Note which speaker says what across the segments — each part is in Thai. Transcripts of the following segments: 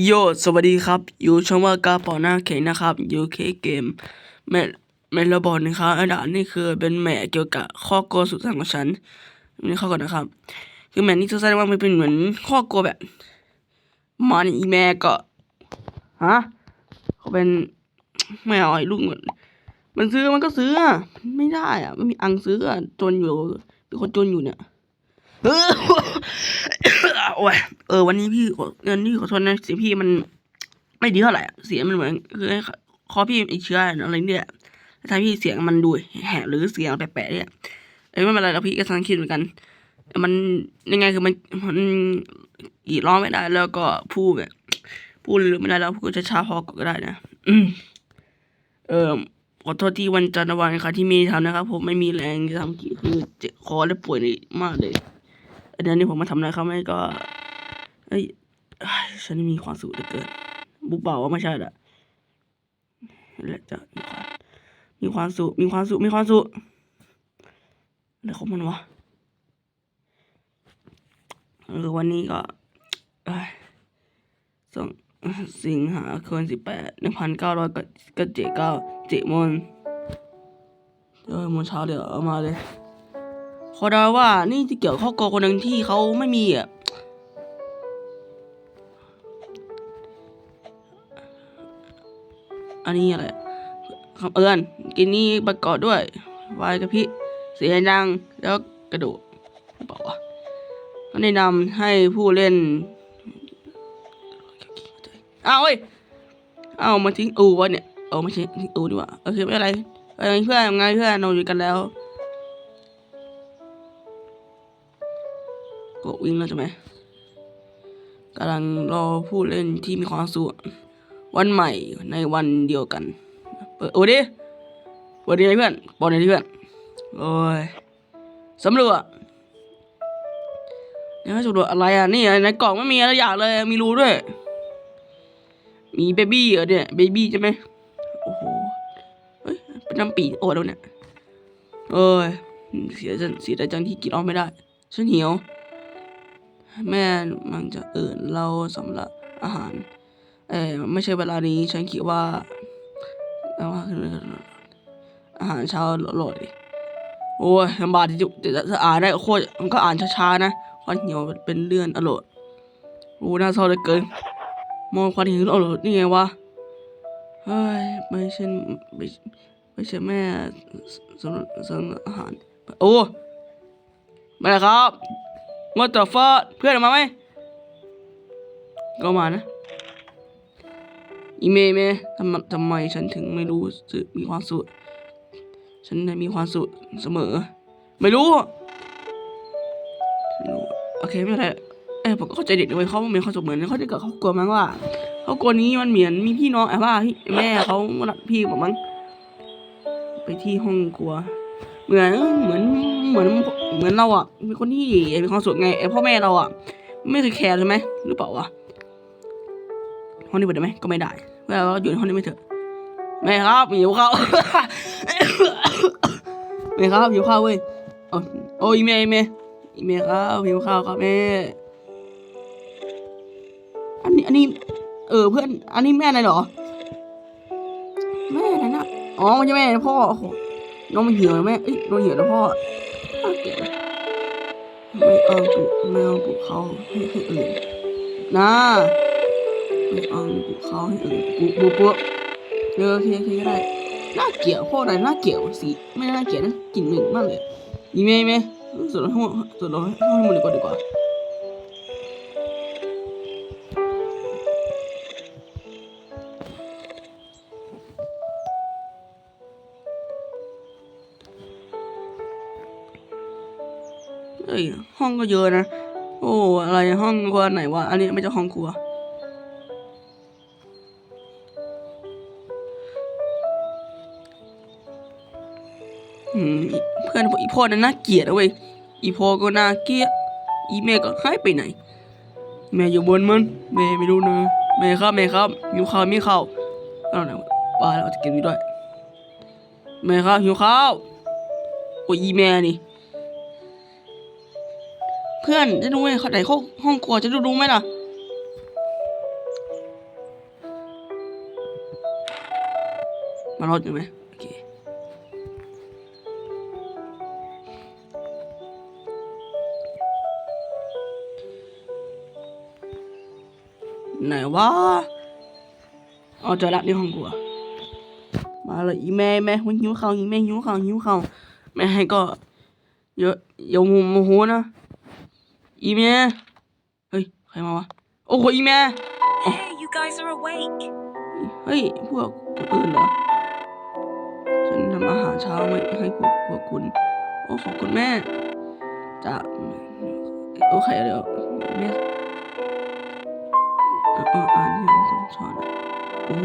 Speaker 1: โยสวัสดีครับ อยู่ช่องว่ากาปอหน้าเขนนะครับอยู่เคเกมแม่แม่ระบอกนะครับอันดับนี่คือเป็นแม่เกี่ยวกับข้อกลัวสุดสังของฉันนี่ข้าก่อนนะครับ คือแม่นี่จะแสดงว่ามันเป็นเหมือนข้อกลัวแบบมันอีแม่ก็ฮะเขาเป็นไม่อาไอ้ลูกเหมือนมันซื้อมันก็ซื้อไม่ได้อะไม่มีอังซื้อจนอยู่เป็นคนจนอยู่เนี่ย เออโอ้ยเออ วันนี้พี่เงินพี่ขอโทษนะเสียงพี่มัน ไม่ดีเท่าไหร่เสียงมันเหมือนคือคอพี่ไอเชื้ออะไรเนี่ยแล้วทำพี่เสียงมันดูแหบหรือเสียงแปลกๆเนี่ยเอ้ยไม่เป็นไรแล้วพี่ก็สังคิดเหมือนกัน มันยังไงคือมันมันกรีดร้องไม่ได้ แล้วก็พูดแบบพูดหรือไม่ได้แล้วพูดช้าๆพอก็ได้นะเออขอโทษที่วันจันทร์วันคารที่มีทำนะครับ ผมไม่มีแรงจะทำคือเจ็บคอและป่วยมากเลย เดือนนี้ผมมาทำอะไรเขาไม่ก็ เอ้ยฉันมีความสุขเหลือเกิน บุกเบาว่าไม่ใช่ละและจะมีความมีความสุข มีความสุข มีความสุขอะไรของมันวะเออวันนี้ก็สองสิงหาคมสิบแปดหนึ่งพันเก้าร้อยก็เจ็ดเก้าเจ็ดมนเออมนเช้าเดี๋ยวเอามาเลย อเดาว่านี่จะเกี่ยวข้อกอคนหนึ่งที่เขาไม่มีอะอันนี้อะไรคำเอิญกินนี่ประกอบด้วยวายกะพิเสียงดังแล้วกระดดหรือเปล่าเขาแนะนำให้ผู้เล่นเอาเว้ยเอามาทิ้งอูวะเนี่ยเอามาทิ้งอูดีกว่าโอเคไม่เป็นไรเอ้ยเพื่อนไงเพื่อนเราอยู่กันแล้ว ก็วิ่งแล้วใช่ไหมกำลังรอผู้เล่นที่มีความสุขวันใหม่ในวันเดียวกัน เปิดโอ้ดิเปิดดีเพื่อนบอลหน่ยดิเพื่อน โอ้ยสำรวจยังไม่สำรวจอะไรอะ นี่ในกล่องไม่มีอะไรอยางเลย มีรูด้วย มีเบบี้เหรอเนี่ย เบบี้ใช่ไหมโอ้โห เฮ้ย เป็นน้ำปีโอ้แล้วเนี่ย เอ้ย เสียจังเสียใจจังที่กินออกไม่ได้ ฉันหิว แม่มันจะเอื่นเราสำหรับอาหาร เออไม่ใช่เวลานี้ฉันคิดว่าเอาว่าอาหารเช้าอร่อย โอ้ยลำบากที่จะจะอ่านได้โคตรมันก็อ่านช้าๆนะควันเหี่ยวเป็นเลื่อนอร่อยโอ้น่าเศร้าเหลือเกิน มองควันเหี่ยวอร่อยนี่ไงวะเฮ้ยไม่ใช่ไม่ไม่ใช่แม่สำหรับสำหรับอาหาร โอ้ไม่เลยครับ ว่าแต่ฟ้าเพื่อนออกมาไหมก็มานะอีเมย์เมย์ทำทำไมฉันถึงไม่รู้สึกมีความสุขฉันได้มีความสุขเสมอ ไม่รู้โอเคไม่เป็นไรเอ้ผมก็เข้าใจเด็กด้วยเขาไมีความสุขเหมือนเขาจะเกิดเขากลัวมั้งว่าเขากลัวนี้มันเหมือนมีพี่น้องไอ้ว่าพี่แม่เขาพี่ผมมั้งไปที่ห้องครัว เหมือนเหมือนเหมือนเหมือนเราอะเป็นคนที่มีความสุขไงไอพ่อแม่เราอะ ไม่เคยแคร์ใช่ไหมหรือเปล่าวะห้องนี้เปิดได้ไหมก็ไม่ได้เวลาเราอยู่ในห้องนี้ไม่เถอะแม่ครับหิวข้าวแม่ครับหิวข้าวเว้ยโอ้ยแม่แม่แม่ครับหิวข้าวครับแม่ อันนี้อันนี้ เออเพื่อน อันนี้แม่ไรเหรอ แม่ไรนะ อ๋อไม่ใช่แม่พ่อโอ้โห น้องมันหิวนะแม่เอ้ยน้องหิวนะพ่อน่าเกลียดนะไม่เอาปุไม่เอาปุเขาให้ให้อื่นนะไม่เอาปุเขาให้อื่นปุปุปุเออโอเคโอเคก็ได้น่าเกลียดพ่ออะไรน่าเกลียดสิไม่น่าเกลียดนะกลิ่นเหม็นมากเลยยีเมย์เมย์สุดเราห้องสุดเราห้องมันดีกว่าดีกว่า เอ้ย ห้องก็เยอะนะ โอ้ อะไรห้องครัวไหนวะ อันนี้ไม่ใช่ห้องครัว อืม เพื่อนอีพ่อนั้นน่าเกลียดเว้ย อีพ่อก็น่าเกลียด อีแม่ก็หายไปไหน แม่อยู่บนมัน แม่ไม่รู้นะ แม่ครับ แม่ครับหิวข้าวมีข้าวเอาไหนะปลาแล้วจะกินด้วย แม่ครับหิวข้าว โอ้ยอีแม่นี่ เพื่อนจะดูไหมเขาไหนเขาห้องครัวจะดูดูไหมล่ะมานรอดอยู่ไหมโอเคไหนวะเอาจะรับในห้องครัวมาเลยอีแม่แม่หิวข้าวอีแม่หิวข้าวหิวข้าวแม่ให้ก็เยอะอย่าโมโหนะ อีแม่เฮ้ย ใครมาวะ โอ้โห อีแม่
Speaker 2: Hey, you guys are awake.
Speaker 1: เฮ้ย พวกคนอื่นเหรอ ฉันทำอาหารเช้าไว้ให้พวกพวกคุณ โอ้ ขอบคุณแม่จะโอเคเดี๋ยวแม่เอ่ออ่านที่ของคนสอนอะโอ้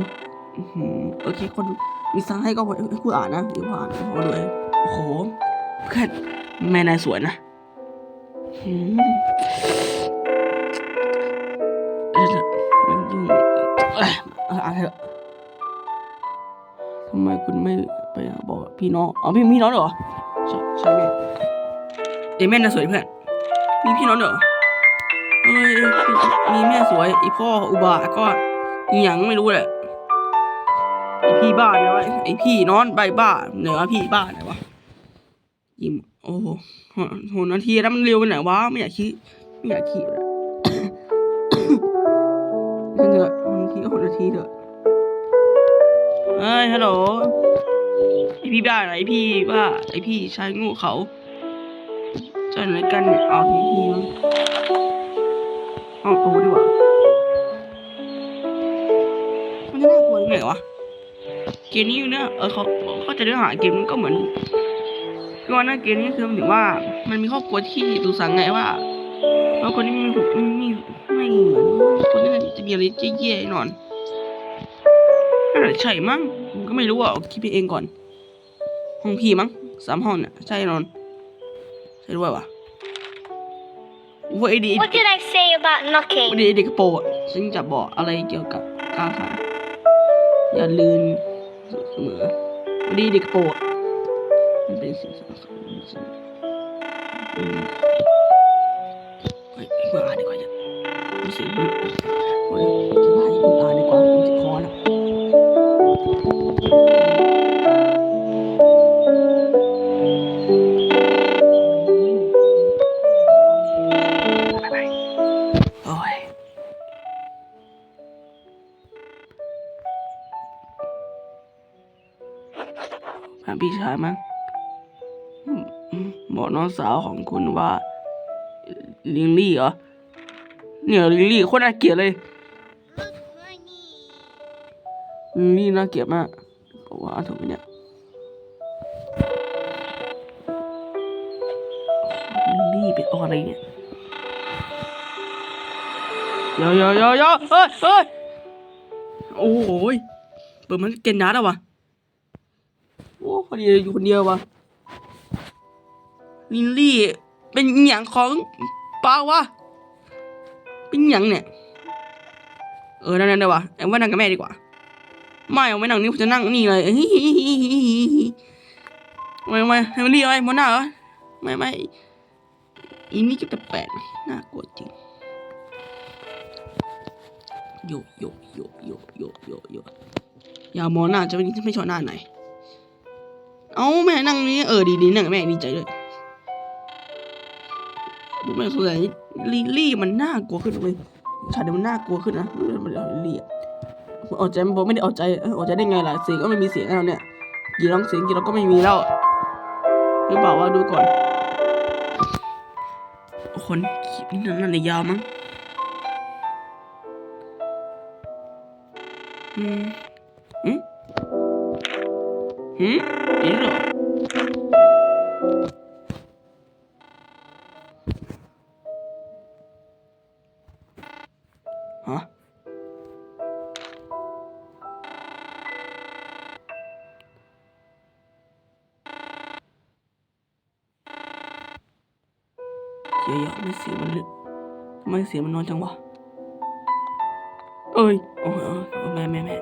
Speaker 1: อื้อหือโอเค คนมีสั่งให้ก็ให้คุณอ่านนะเดี๋ยวผมอ่านให้ผมด้วยโอ้โหแค่แม่นายสวยนะอื มเดี๋ยวๆมันยุ่งเอ้ยเอาอ่านให้เถอะทำไมคุณไม่ไปบอกพี่น้องอ๋อพี่มีน้องเหรอ ใช่ใช่แม่เอ้ยแม่น่าสวยเพื่อน มีพี่น้องเหรอเอ้ยมีแม่สวยอีพ่ออุบาทก็อีหยังไม่รู้แหละไอพี่บ้านี่ยวะไอพี่นอนใบบ้าไหนวะพี่บ้าไหนวะยิ้ม โอ้โหโหนาทีแล้วมันเร็วไปไหนวะ ไม่อยากคิดไม่อยากคิดเลยฉันเถอะนาทีก็หกนาทีเถอะเฮ้ยฮัลโหลไอพี่บ้าไหนพี่บ้าไอพี่ชายงูเขาจะไหนกันเนี่ยเอาพี่พี่มั้งเอาตูดีกว่ามันจะน่ากลัวยังไงวะเกมนี้เนี่ยเออเขาเขาจะเนื้อหาเกมมันก็เหมือน ก็ว่าหน้าเกมนี้คือมันถึงว่า มันมีครอบครัวที่ดูสังไงว่าว่าคนนี้ไม่ถูกไม่ไม่ไม่เหมือนคนนี้จะมีอะไรแย่ๆแน่นอนน่าจะใช่มั้งผมก็ไม่รู้อะคิดไปเองก่อน ห้องพี่มั้งสามห้องเนี่ยใช่นอนใช่ด้วยวะว่าไอดี
Speaker 3: What did I say about
Speaker 1: ว่า
Speaker 3: knocking?
Speaker 1: ดีเด็กโปรอะซึ่งจะบอกอะไรเกี่ยวกับการขายอย่าลืมเสมอว่าดีเด็กโปรอะมันเป็นสิ่งสำคัญสิ่งอืมเฮ้ยมาอ่านดี กว่าจะรู้สึกว่าโอ้ย สาวของคุณว่าลิงลี่เหรอ เนี่ยลิงลี่โคตรน่าเกลียดเลยลิงลี่น่าเกลียดมากบอกว่าถูกไหมเนี่ยลิงลี่เป็นอะไรเนี่ยเยอะเยอะเยอะเฮ้ยเฮ้ยโอ้โหยเปิดมันเกนนัดอะวะโอ้พอดีอยู่คนเดียววะ ลินลี่ เป็นอย่างของปาวะเป็นอย่างเนี่ย เออ นั่นนั่นเดี๋ยววะแอมว่านั่งกับแม่ดีกว่า ไม่เอาไม่นั่งนี่ผมจะนั่งนี่เลยไม่ไม่ให้มันรีอะไรมอหน้าเหรอไม่ไม่อีนี่จะแปลกๆน่ากลัวจริงโยโยโยโยโยโยโยอย่ามองหน้าจะไม่ไม่ชอบหน้าไหน เอ้าแม่นั่งนี่เออดีดีนั่งกับแม่ดีใจด้วย ดูแม่สงสัยลิลลี่มันน่ากลัวขึ้นเลยชาเดี๋ยวมันน่ากลัวขึ้นนะมันมันลิลลี่ออดใจมันบอกไม่ได้อดใจอออดใจได้ไงล่ะเสียงก็ไม่มีเสียงแล้วเนี่ยยีร้องเสียงยีร้องก็ไม่มีแล้วหรือเปล่าว่าดูก่อน คนคลิปนี้นั่นน่ะยาวมั้งอืม เดี๋ยวๆไม่เสียงมันเลยทำไมเสียงมันนอนจังวะ เอ้ย โอ้ยเออเออแม่แม่แม่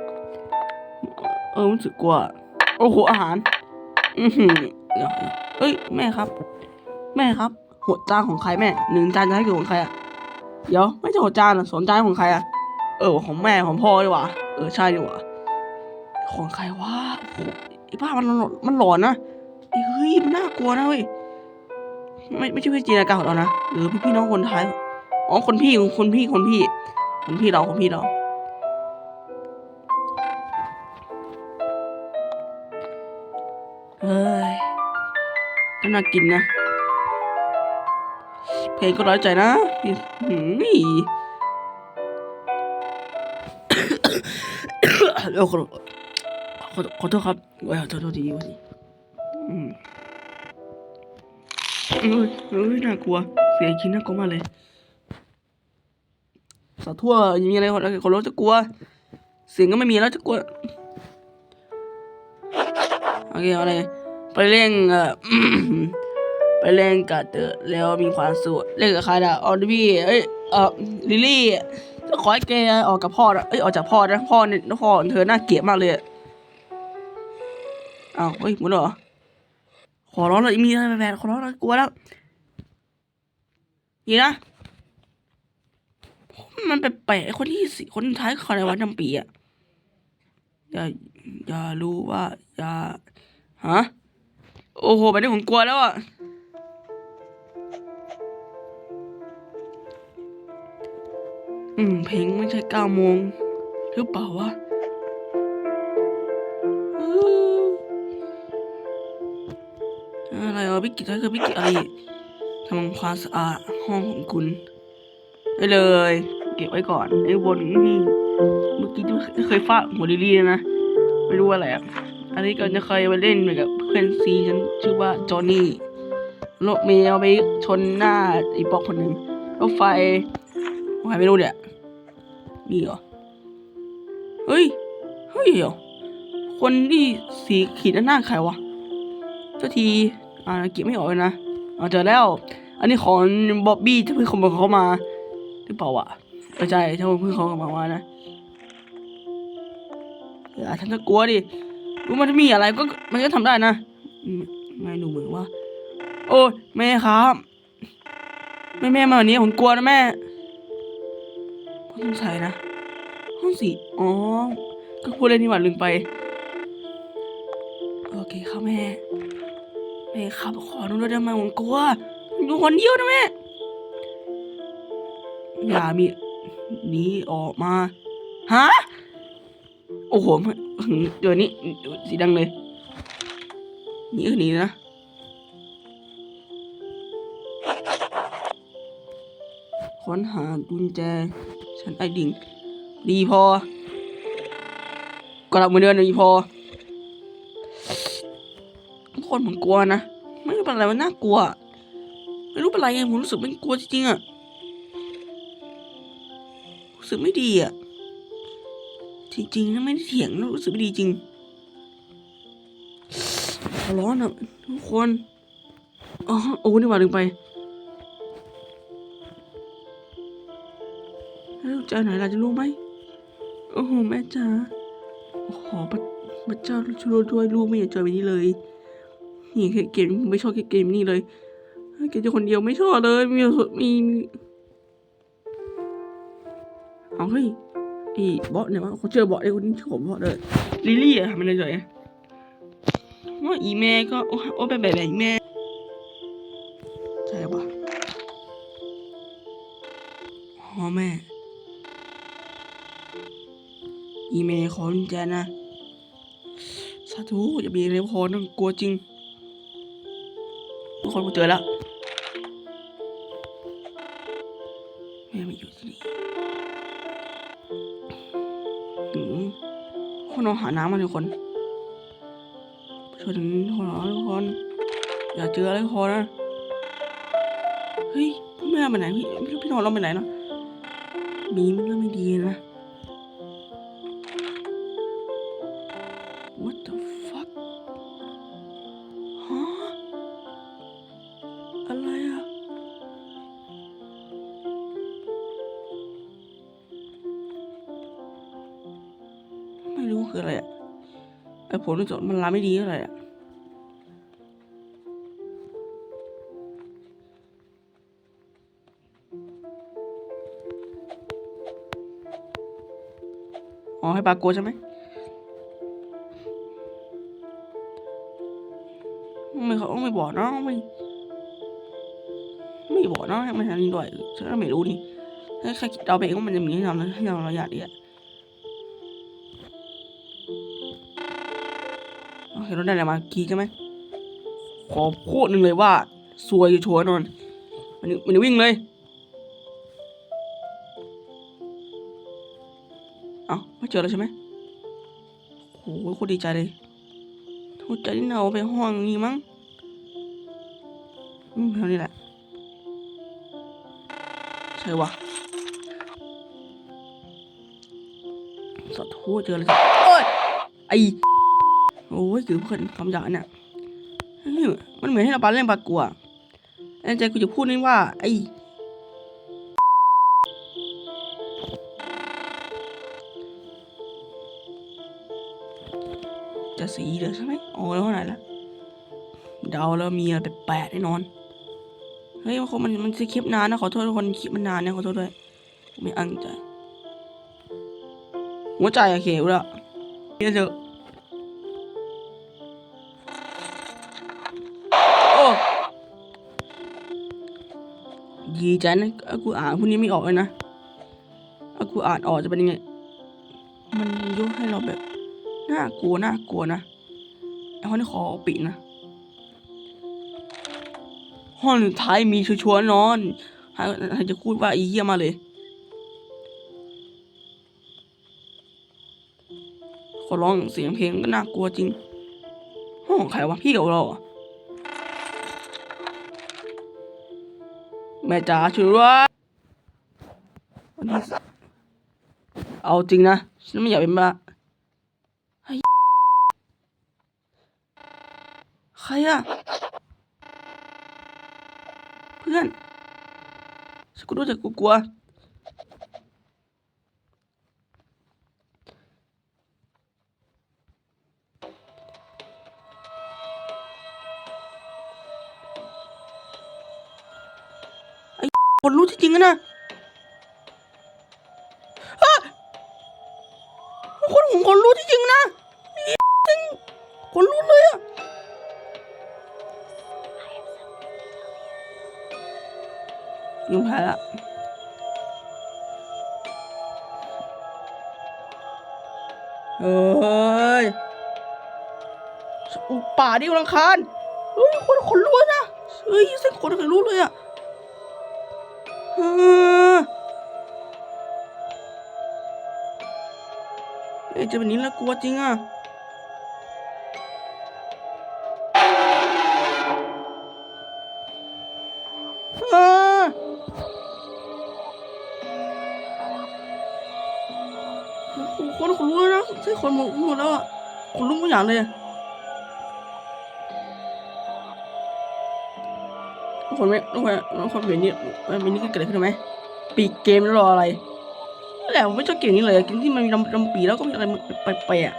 Speaker 1: เออรู้สึกกลัว โอ้โห อาหาร อือหือเดี๋ยวเอ้ย แม่ครับ แม่ครับ หัวจานของใครแม่ หนึ่งจานจะให้คือของใครอะเดี๋ยว ไม่ใช่หัวจานอะสองจานของใครอะเออ ของแม่ ของพ่อดีกว่า เออ ใช่ดีกว่า ของใครวะโอ้โหไอ้บ้ามันหลอนมันหลอนนะไอ้เฮ้ย มันน่ากลัวนะเว้ย ไม่ไม่ใช่พี่จินาการของเรานะหรือพี่พี่น้องคนไทยอ๋อคนพี่คนพี่คนพี่ คนพี่เราคนพี่เราเฮ้ยก็น่ากินนะ เพลงก็ร้อยใจนะหืมเดี๋ยวขอขอโทษครับขอโทษทษทีวันนี้อืม เอ้ยเอ้ยน่ากลัว เสียงคิดน่ากลัวมากเลยสาทั่วยังมีอะไรคนรถจะกลัว เสียงก็ไม่มีแล้วจะกลัวโอเคอาเลยไปเล่นเอ่อไปเล่นกับเตอแล้วมีความสุขเล่นกับใครนะออดบี้เอ้ยเอ่อลิลี่จะขอให้แกออกกับพ่อนะเอ้ยออกจากพ่อนะพ่อเนี่ยพ่อเธอน่าเกลียดมากเลยอะอ้าวเฮ้ยหมดเหรอ ขอร้องเลยมีอะไรแฟนขอร้องเลยกลัวแล้วนี่นะมันแปลกๆคนที่สี่คนท้ายคอในวันจำปีอะอย่าอย่ารู้ว่า อย่าฮะโอ้โหแบบนี้ผมกลัวแล้วอะอืม เพลงไม่ใช่เก้าโมงหรือเปล่าวะ อะไรอะพี่กิตถ้าเกิดพี่กิตอะไรทำความสะอาดห้องของคุณได้เลย เก็บไว้ก่อนไอ้บนนี่เมื่อกี้ที่เคยฟาดหัวลิลี่นะไม่รู้อะไรอะอันนี้ก็จะเคยไปเล่นกับเพื่อนซีฉันชื่อว่าจอห์นนี่รถเมล์เอาไปชนหน้าไอ้ปอกคนหนึ่งรถไฟใครไม่รู้เนี่ยนี่เหรอเฮ้ยเฮ้ยเหรอคนที่สีขีดหน้าใครวะเจ้าที อ่าเก็บไม่ออกเลยนะเอาเจอแล้ว อันนี้ของบ๊อบบี้ที่เพิ่งขโมยเขามาหรือเปล่าวะไม่ใช่ถ้าเพิ่งเขาขโมยมานะอย่าฉันจะกลัวดิรู้มันจะมีอะไรก็มันก็ทำได้นะอืมไม่ดูเหมือนว่า โอ้แม่ครับ แม่แม่มาวันนี้ผมกลัวนะแม่ห้องใส่นะห้องสี่อ๋อ ก็พูดเล่นที่หว่าลืมไป โอเคครับแม่ แม่ครับขอดูด้วยได้ไหมผมกลัวอยู่คนเดียวนะแม่อย่ามีหนีออกมาฮะโอ้โหเดี๋ยวนี้สีดังเลยหนีก็หนีนะค้นหากุญแจฉันไอดิ่งดีพอก็รับมือเดือนดีพอ คนผมกลัวนะ ไม่รู้เป็นอะไรมันน่ากลัว ไม่รู้เป็นอะไรไงผมรู้สึกไม่กลัวจริงๆอะรู้สึกไม่ดีอะจริงๆนะไม่ได้เถียงนะรู้สึกไม่ดีจริงร้อนอะทุกคนอ๋อโอ้นี่ว่าลืมไปแล้วเจอไหนล่ะจะรู้ไหมโอ้โหแม่จ๋าโอ้โหพระพระเจ้าช่วยด้วยลูกไม่อยากเจอแบบนี้เลย นี่เกมไม่ชอบเกมนี้เลยเกมจะคนเดียวไม่ชอบเลยมีมีมีเอาเฮ้ยอีบอสเนี่ยวะเขาเจอบอสไอ้คนนี้ชื่อผมบอสเลยลิลี่อะทำอะไรเลยว่าอีเมก็โอ้โอ้แบบแบบอีเมใช่ปะอ๋อแม่ อีเมลขอกุญแจนะสาธุอย่ามีเร็วพอนะกลัวจริง คนกูเจอแล้วแม่ไม่อยู่ที่นี่หืมคนเราหาน้ำมาทุกคนช่วยถึงคนเราทุกคน อย่าเจออะไรพอนะเฮ้ยพ่อแม่ไปไหนพี่พี่นอนเราไปไหนนะมีมันก็ไม่ดีนะ ผลมันจมันรับไม่ดีเท่าไหร่อะอ๋อให้ปากโกใช่ไหมไม่เขาไม่บอกเนะไม่ไม่บอกเให้มันทำยด้วยฉันไม่รู้นี่แค่คิดเอาไปเองมันจะมีให้ทำนะที่เราอยากดีอะ เห็นรถได้อะไรมาขี่กันไหมขอพูดหนึ่งเลยว่าซวยชัวร์แน่นอนมันมันวิ่งเลย เอ้าไม่เจอแล้วใช่ไหมโหโคตรดีใจเลยโทษใจที่เราไปห้องนี้มั้งอืมเท่านี้แหละ ใช่วะสะโทษเจอเลยโอ้ยไอ โอ้ยคือเพื่อนคำหยาบเนี่ยมันเหมือนให้เราปาเล่นปากกลัวในใจกูจะพูดนี่ว่าไอ้จะสีเดียวใช่ไหมโอ้แล้วเท่าไหร่ละเดาแล้วมีอะไรแปลกๆแน่นอน เฮ้ยมันคงมันมันจะคลิปนานนะขอโทษทุกคนคลิปมันนานนะขอโทษด้วย ไม่อั้นใจ หัวใจอะเขียวแล้วเยวเถอะ ดีใจนะอากูอ่านพวกนี้ไม่ออกเลยนะอากูอ่านออกจะเป็นยังไง มันยกให้เราแบบน่ากลัวน่ากลัวนะไอ้คนที่ขอปิดนะห้องสุดท้ายมีชัวร์ๆนอนใครจะพูดว่าอีเหี้ยมาเลย ขอร้องเสียงเพลงก็น่ากลัวจริง ห้องของใครวะพี่กับเราเห แม่จ๋าช่วยด้วยวันนี้เอาจริงนะ ฉันไม่อยากเป็นบ้าใครอะเพื่อนฉันกูรู้จักกูกลัว คนรู้ที่จริงนะคนของคนรู้ที่จริงนะจริงคนรู้เลยอะยุงแพ้ละเฮ้ยอุป่าดิวลังคารเฮ้ยคนคนรู้นะเฮ้ยเส้นคนเคยรู้เลยอะ เอ้จะเป็นนี้แล้วกลัวจริงอะออคนคนรู้แล้วนะใช่คนหมดหมดแล้วอะคนรู้ทุกอย่างเลย คนไม่ทุกคนทุกคนเห็นนี่มันมีนี่เกิดขึ้นไหมปีเกมแล้วรออะไรแหละผมไม่ชอบเกมนี้เลยเกมที่มันมีลำลำปีแล้วก็มีอะไรแปลก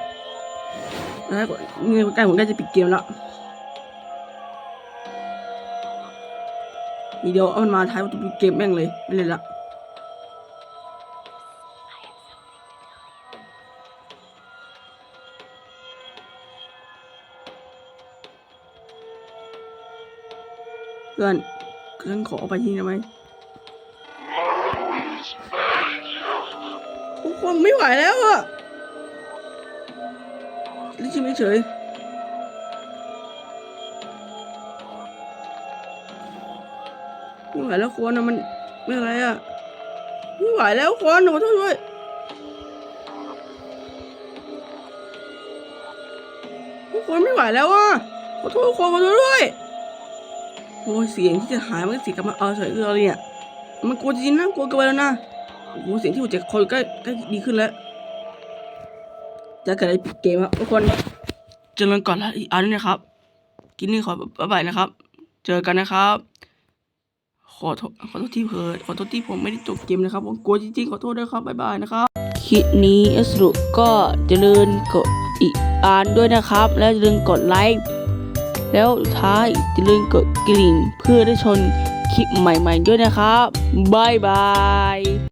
Speaker 1: ๆแล้วเงินใกล้ผมใกล้จะปิดเกมแล้วทีเดียวเอามันมาท้ายปิดเกมแม่งเลยไม่เล่นละ เพื่อนเพื่อนขอไปที่ได้ไหมทุกคนไม่ไหวแล้วอะลิชิไม่เฉยไม่ไหวแล้วคนนะมันไม่อะไรอะไม่ไหวแล้วคนขอโทษด้วยทุกคนไม่ไหวแล้วอะขอโทษทุกคนขอโทษด้วย โอ้ยเสียงที่จะหายมันก็เสียงกลับมาเอาเฉยเราเนี่ยมันกลัวจริงๆนะกลัวเกินไปแล้วนะโอ้เสียงที่หัวใจคอยใกล้ใกล้ดีขึ้นแล้ว จะเกิดอะไรปิดเกมครับทุกคนเจริญก่อนแล้วอีกอันนึงนะครับ กินนี่ขอบ๊ายบายนะครับ เจอกันนะครับ ขอโทษขอโทษที่เผลอขอโทษที่ผมไม่ได้จบเกมนะครับผมกลัวจริงๆขอโทษด้วยครับบ๊ายบายนะครับคลิปนี้สรุปก็จะเลืนกดอีกอ่านด้วยนะครับ และอย่าลืมกดไลค์ แล้วสุดท้ายอย่าลืมกดกริ่งเพื่อได้ชนคลิปใหม่ๆด้วยนะครับบายบาย